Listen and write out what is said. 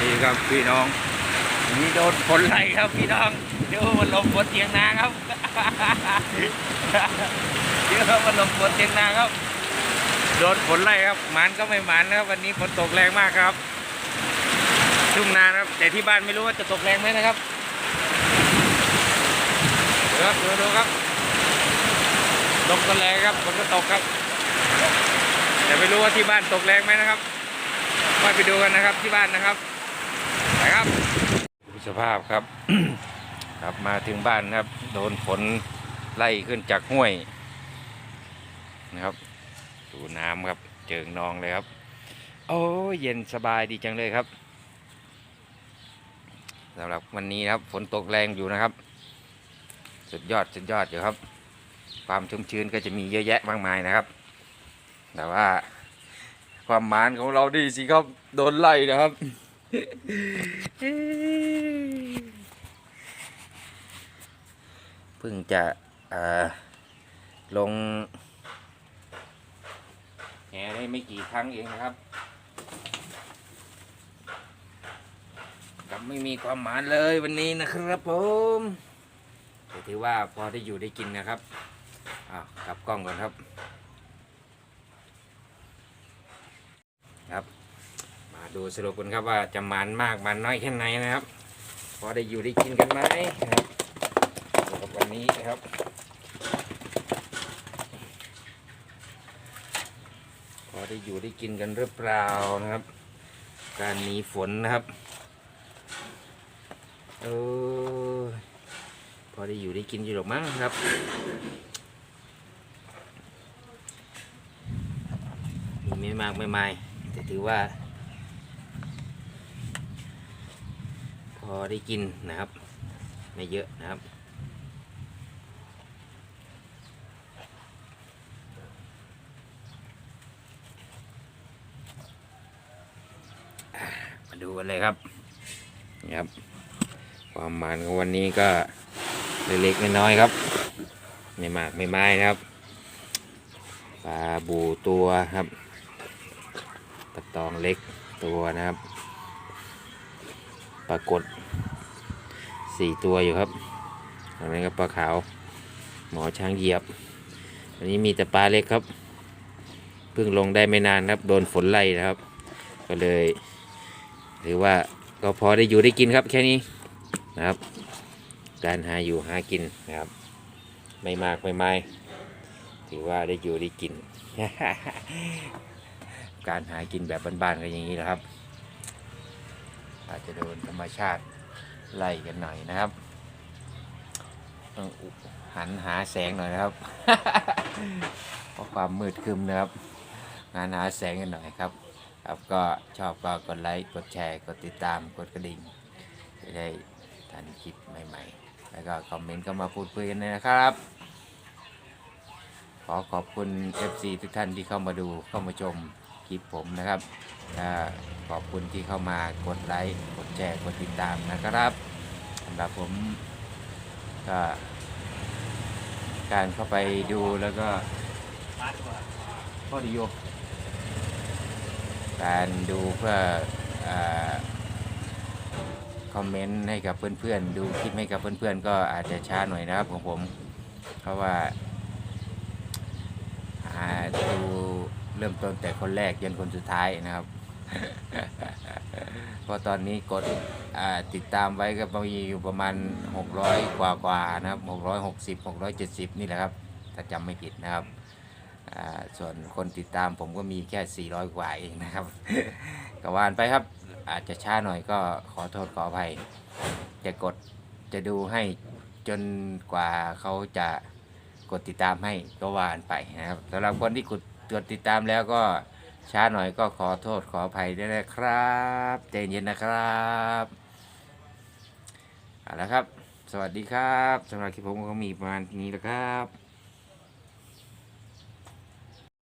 นี่ครับพี่น้องนี่โดนฝนไล่ครับพี่น้องเดี๋ยวมันลมฝนเทียงนาครับเดี๋ยวมันลมฝนเทียงนาครับ โดนฝนไล่ครับหมันก็ไม่หมันนะครับวันนี้ฝนตกแรงมากครับทุ่งนานครับแต่ที่บ้านไม่รู้ว่าจะตกแรงไหมนะครับดูครับดูดูครับตกก็แรงครับฝนก็ตกครับ แต่ไม่รู้ว่าที่บ้านตกแรงไหมนะครับค่อยไปดูกันนะครับที่บ้านนะครับ ครับดูสภาพครับ ครับมาถึงบ้านครับ โดนฝนไล่ขึ้นจากห้วยนะครับดูน้ำครับ เจิงนองเลยครับ โอ้เย็นสบายดีจังเลยครับสำหรับวันนี้ครับฝนตกแรงอยู่นะครับ สุดยอดสุดยอดอยู่ครับ ความชุ่มชื้นก็จะมีเยอะแยะมากมายนะครับ แต่ว่าความหมานของเราดีสิครับ โดนไล่นะครับ เพิ่งจะลงแหได้ไม่กี่ครั้งเองนะครับกับไม่มีความหมานเลยวันนี้นะครับผมแต่ถือว่าพอได้อยู่ได้กินนะครับอ้าวกลับกล้องก่อนครับครับ ดูสรุปกันครับว่าจะมันมากมันน้อยแค่ไหนนะครับ พอได้อยู่ได้กินกันไหมนะครับสำหรับวันนี้นะครับพอได้อยู่ได้กินกันหรือเปล่านะครับ การหนีฝนนะครับเออพอได้อยู่ได้กินอยู่หรอกมั้งครับมีไม่มากไม่ไม่แต่ถือว่า พ อได้กินนะครับ ไม่เยอะนะครับ มาดูกันเลยครับนี่ครับ ความหมานของวันนี้ก็เล็กๆน้อยๆครับ ไม่มากไม่ไม้นะครับปลาบูตัวครับปลาตองเล็กตัวนะครับ ปลากดสี่ตัวอยู่ครับอันนี้ก็ปลาขาว หมอช้างเหยียบ อันนี้มีแต่ปลาเล็กครับ เพิ่งลงได้ไม่นานครับ โดนฝนไล่นะครับ ก็เลยถือว่าก็พอได้อยู่ได้กินครับแค่นี้นะครับ การหาอยู่หากินนะครับ ไม่มากไม่ไม่ถือว่าได้อยู่ได้กิน การหากินแบบบ้านๆก็อย่างนี้แหละครับ อาจจะโดนธรรมชาติไล่กันหน่อยนะครับต้องหันหาแสงหน่อยนะครับ เพราะความมืดคึมนะครับงานหาแสงกันหน่อยครับ ครับก็ชอบก็กดไลค์กดแชร์กดติดตามกดกระดิ่งจะได้ทันคลิปใหม่ ๆ แล้วก็คอมเมนต์ก็มาพูดคุยกันเลยนะครับ ขอขอบคุณ FC ทุกท่านที่เข้ามาดูเข้ามาชม คลิปผมนะครับขอบคุณที่เข้ามากดไลค์กดแชร์กดติดตามนะครับสำหรับผมก็การเข้าไปดูแล้วก็ข้อดีโยการดูเพื่ออคอมเมนต์ให้กับเพื่อนๆ ดูคลิปให้กับเพื่อนๆ ก็อาจจะช้าหน่อยนะครับของผม เพราะว่าอ่าดู เริ่มต้นแต่คนแรกยันคนสุดท้ายนะครับ เพราะตอนนี้กดติดตามไว้ก็มีอยู่ประมาณ 600 กว่ากว่านะครับ 660 670 นี่แหละครับ ถ้าจำไม่ผิดนะครับ ส่วนคนติดตามผมก็มีแค่ 400 กว่าเองนะครับก็วานไปครับ อาจจะช้าหน่อยก็ขอโทษขออภัย จะกดจะดูให้จนกว่าเขาจะกดติดตามให้ก็วานไปนะครับสำหรับคนที่กด กดติดตามแล้วก็ช้าหน่อยก็ขอโทษขออภัยด้วยนะครับใจเย็นนะครับเอาละครับ สวัสดีครับสำหรับคลิปผมก็มีประมาณนี้แล้วครับ